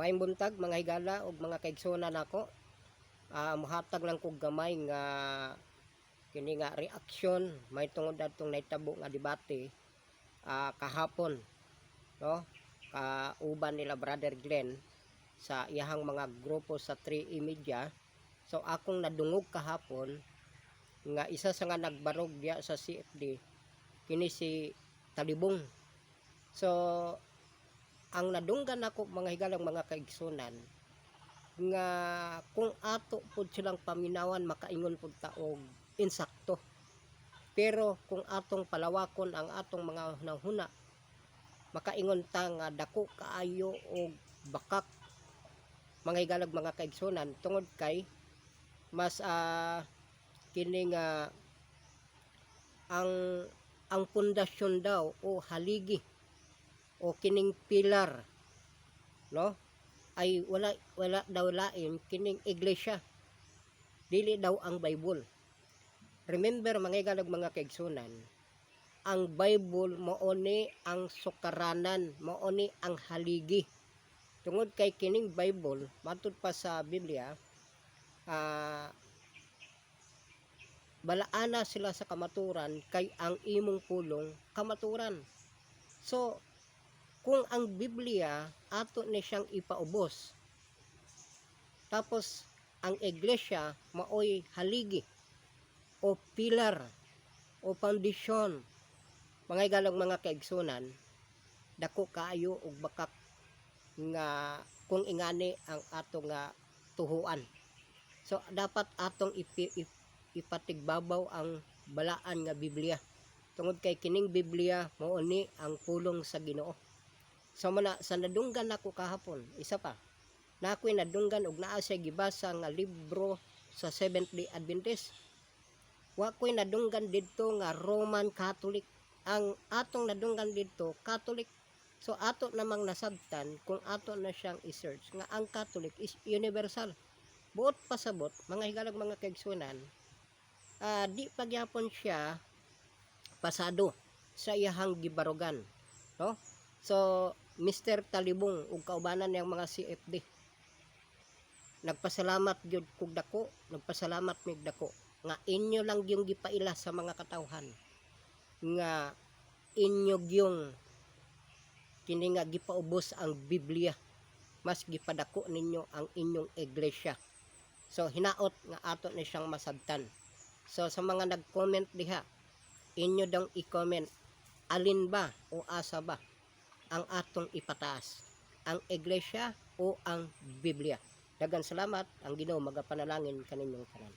May buntag mga higala ug mga kaigsunan nako. Ah muhatag lang kog gamay nga kini nga reaksyon. May tungod adtong naitabo nga debate ah, kahapon no? Ka uban nila brother Glenn sa iyahang mga grupo sa 3E Media. So akong nadungog kahapon nga isa sa nga nagbarog sa CFD kini si Talibong. So ang nadunggan ako mga higalang mga kaigsunan nga kung ato pud silang paminawan makaingon pud ta og insakto. Pero kung atong palawakon ang atong mga hunahuna makaingon ta nga dako kaayo og bakak mga higalag mga kaigsunan. Tungod kay mas ah, kini nga ang ang pundasyon daw o haligi o kining pilar no? Ay wala wala daw lain kining iglesia. Dili daw ang Bible. Remember mga igalag mga kaigsunan ang Bible maoni ang sukaranan maoni ang haligi. Tungod kay kining Bible matud pa sa Biblia ah balaana sila sa kamaturan kay ang imong pulong kamaturan. So kung ang Biblia ato ni siyang ipaubos. Tapos ang iglesia maoy haligi o pilar o foundation. Mga igalang mga kaigsunan dako kaayo og bakak nga kung ingani ang ato nga tuhuan. So dapat atong ipi, ip- ipatigbabaw ang balaan nga Biblia. Tungod kay kining Biblia mao ni ang pulong sa Ginoo so mana sa nadunggan nako kahapon isa pa. Na ako'y nadunggan og naa siya gibasa nga libro sa Seventh Day Adventist. Wa ko'y nadunggan didto nga Roman Catholic. Ang atong nadunggan didto Catholic. So ato namang nasabtan kung ato na siyang i-search nga ang Catholic is universal. Buot pasabot mga higalag mga kaigsunan ah, di pagyapon siya pasado sa iyahang gibarugan no so Mr. Talibong ug kaubanan niyang mga CFD nagpasalamat gyud kog dako nagpasalamat mig dako. Nga inyo lang yung gipaila sa mga katawhan. Nga inyo yung kini nga gipaubos ang Biblia. Mas gipadako ninyo ang inyong iglesia. So hinaot nga ato ni siyang masabtan. So sa mga nag-comment diha inyo daw i-comment alin ba o asa ba ang atong ipataas ang iglesia o ang Biblia. Dagan salamat ang Ginoo magapanalangin kaninyong tanan